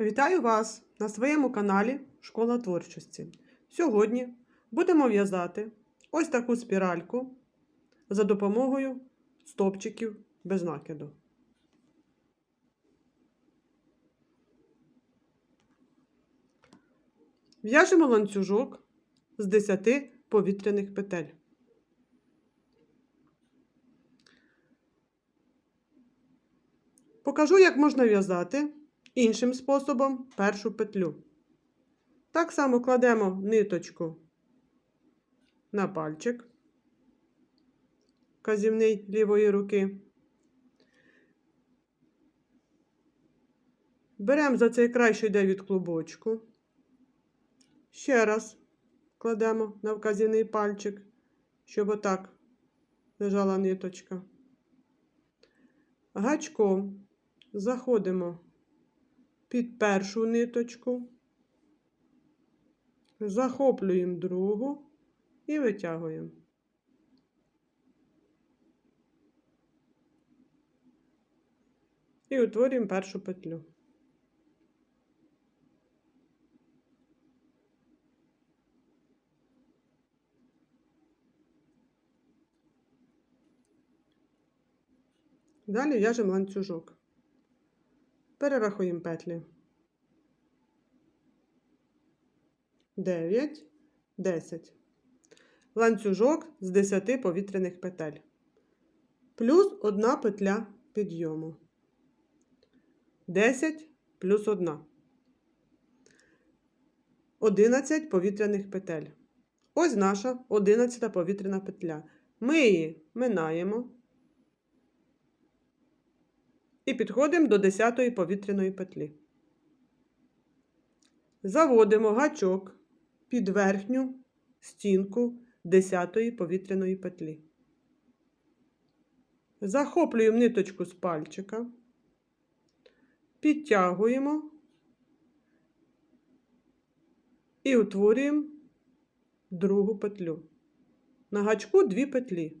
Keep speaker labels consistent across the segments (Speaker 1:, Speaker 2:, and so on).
Speaker 1: Вітаю вас на своєму каналі Школа творчості. Сьогодні будемо в'язати ось таку спіральку за допомогою стопчиків без накиду. В'яжемо ланцюжок з 10 повітряних петель. Покажу, як можна в'язати іншим способом першу петлю. Так само кладемо ниточку на пальчик казівний лівої руки. Беремо за цей край, що йде від клубочку. Ще раз кладемо на вказівний пальчик, щоб отак лежала ниточка. Гачком заходимо під першу ниточку, захоплюємо другу і витягуємо. І утворюємо першу петлю. Далі в'яжемо ланцюжок. Перерахуємо петлі. 9, 10. Ланцюжок з 10 повітряних петель. Плюс одна петля підйому. 10 плюс 1. 11 повітряних петель. Ось наша 11 повітряна петля. Ми її минаємо. І підходимо до 10 повітряної петлі. Заводимо гачок під верхню стінку 10 повітряної петлі. Захоплюємо ниточку з пальчика, підтягуємо і утворюємо другу петлю. На гачку дві петлі.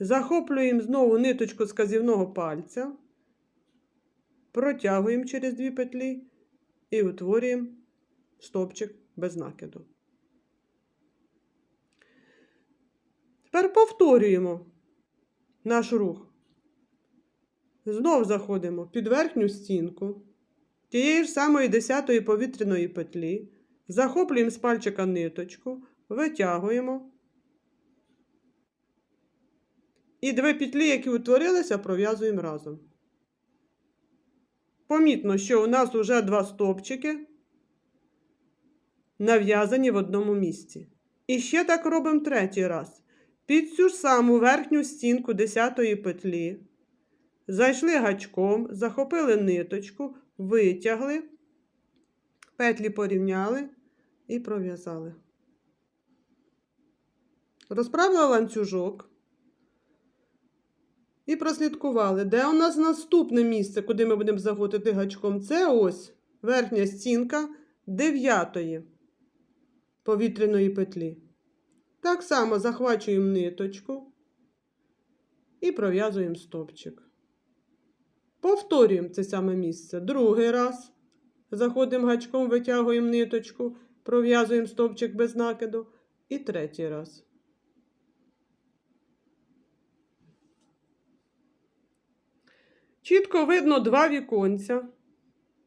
Speaker 1: Захоплюємо знову ниточку з пальця, протягуємо через дві петлі і утворюємо стопчик без накиду. Тепер повторюємо наш рух. Знов заходимо під верхню стінку тієї ж самої 10 повітряної петлі, захоплюємо з пальчика ниточку, витягуємо. І дві петлі, які утворилися, пров'язуємо разом. Помітно, що у нас вже два стопчики нав'язані в одному місці. І ще так робимо третій раз. Під цю ж саму верхню стінку 10 петлі. Зайшли гачком, захопили ниточку, витягли, петлі порівняли і пров'язали. Розправили ланцюжок. І прослідкували, де у нас наступне місце, куди ми будемо заходити гачком. Це ось верхня стінка дев'ятої повітряної петлі. Так само захвачуємо ниточку і пров'язуємо стопчик. Повторюємо це саме місце. Другий раз. Заходимо гачком, витягуємо ниточку, пров'язуємо стопчик без накиду. І третій раз. Чітко видно два віконця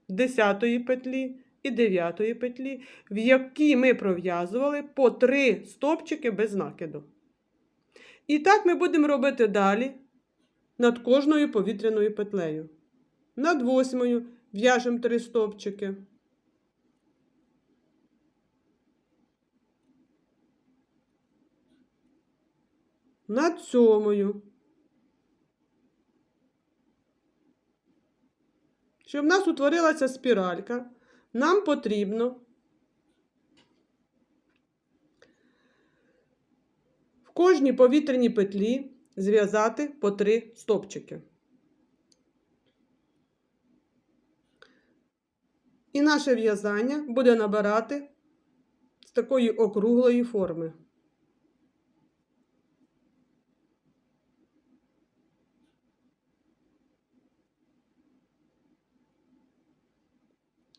Speaker 1: 10 петлі і 9 петлі, в які ми пров'язували по 3 стопчики без накиду. І так ми будемо робити далі над кожною повітряною петлею. Над восьмою в'яжемо 3 стопчики. Над сьомою. Щоб в нас утворилася спіралька, нам потрібно в кожній повітряній петлі зв'язати по три стопчики. І наше в'язання буде набирати з такої округлої форми.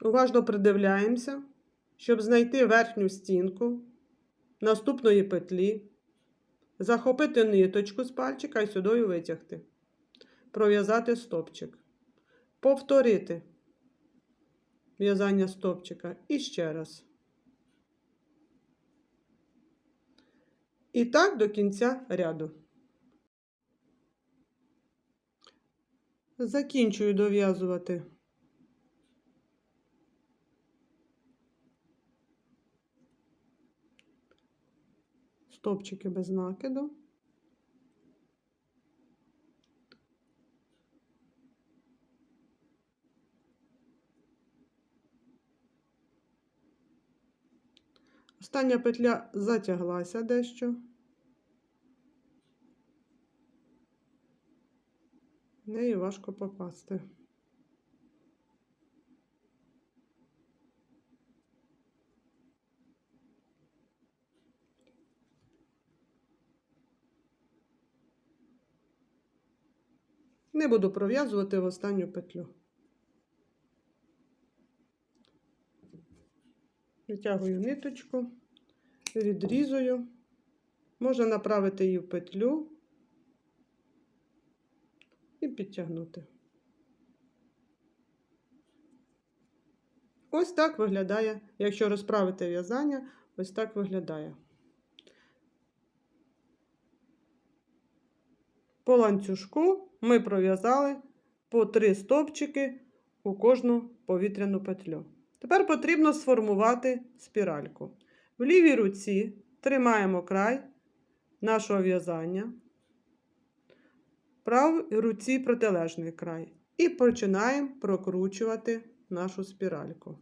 Speaker 1: Уважно придивляємося, щоб знайти верхню стінку наступної петлі, захопити ниточку з пальчика і сюди витягти, пров'язати стопчик, повторити в'язання стопчика і ще раз. І так до кінця ряду. Закінчую дов'язувати стопчики без накиду. Остання петля затяглася дещо. В неї важко попасти. Не буду пров'язувати в останню петлю. Витягую ниточку, відрізую. Можна направити її в петлю і підтягнути. Ось так виглядає, якщо розправити в'язання, ось так виглядає. По ланцюжку ми пров'язали по три стовпчики у кожну повітряну петлю. Тепер потрібно сформувати спіральку. В лівій руці тримаємо край нашого в'язання, в правій руці протилежний край. І починаємо прокручувати нашу спіральку,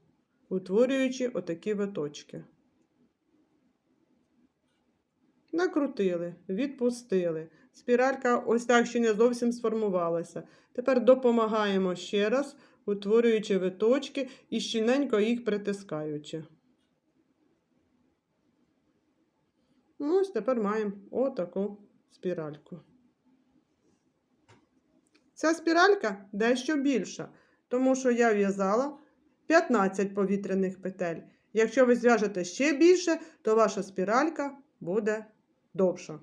Speaker 1: утворюючи отакі виточки. Накрутили, відпустили. Спіралька ось так ще не зовсім сформувалася. Тепер допомагаємо ще раз, утворюючи виточки і щільненько їх притискаючи. Ну, ось тепер маємо отаку спіральку. Ця спіралька дещо більша, тому що я в'язала 15 повітряних петель. Якщо ви зв'яжете ще більше, то ваша спіралька буде довша.